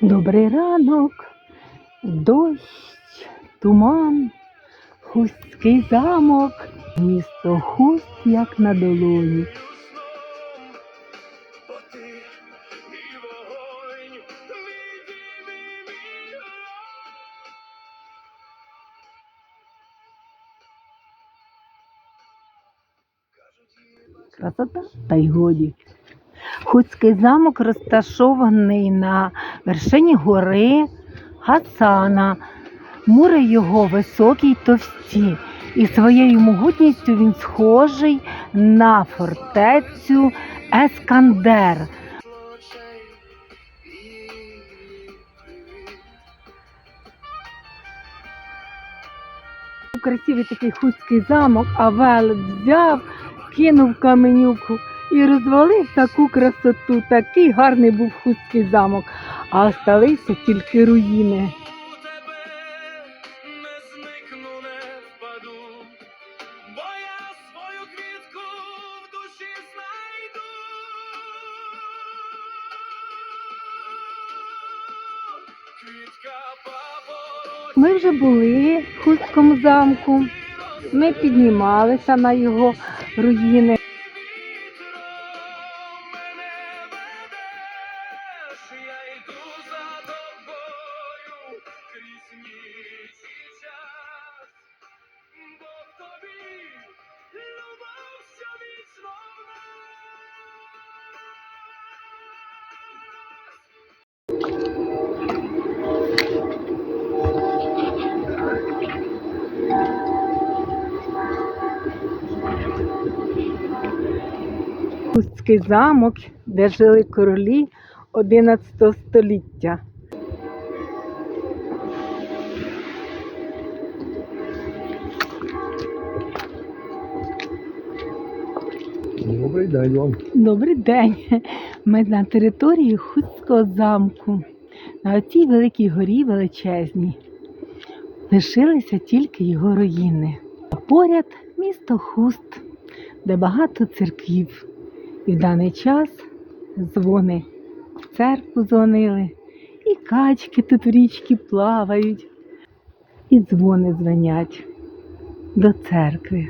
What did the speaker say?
Добрий ранок, дощ, туман, хустський замок, місто хуст, як на долоні. Красота та й годі. Хуцький замок розташований на вершині гори Гацана. Мури його високі й товсті, і своєю могутністю він схожий на фортецю Ескандер. Красивий такий хуцький замок, а велет взяв, кинув каменюку і розвалив таку красоту. Такий гарний був хуцький замок, а осталися тільки руїни. Ми вже були в Хуцькому замку. Ми піднімалися на його руїни. Я йду за тобою крізь ніч і час, бо в тобі любов, що вічно в нас. Хуцький замок, де жили королі 11 століття. Добрий день вам. Добрий день. Ми на території Хуцького замку. На цій великій горі величезній. Лишилися тільки його руїни. А поряд місто Хуст, де багато церквів. І в даний час дзвони церкву дзвонили, і качки тут в річці плавають, і дзвони дзвонять до церкви.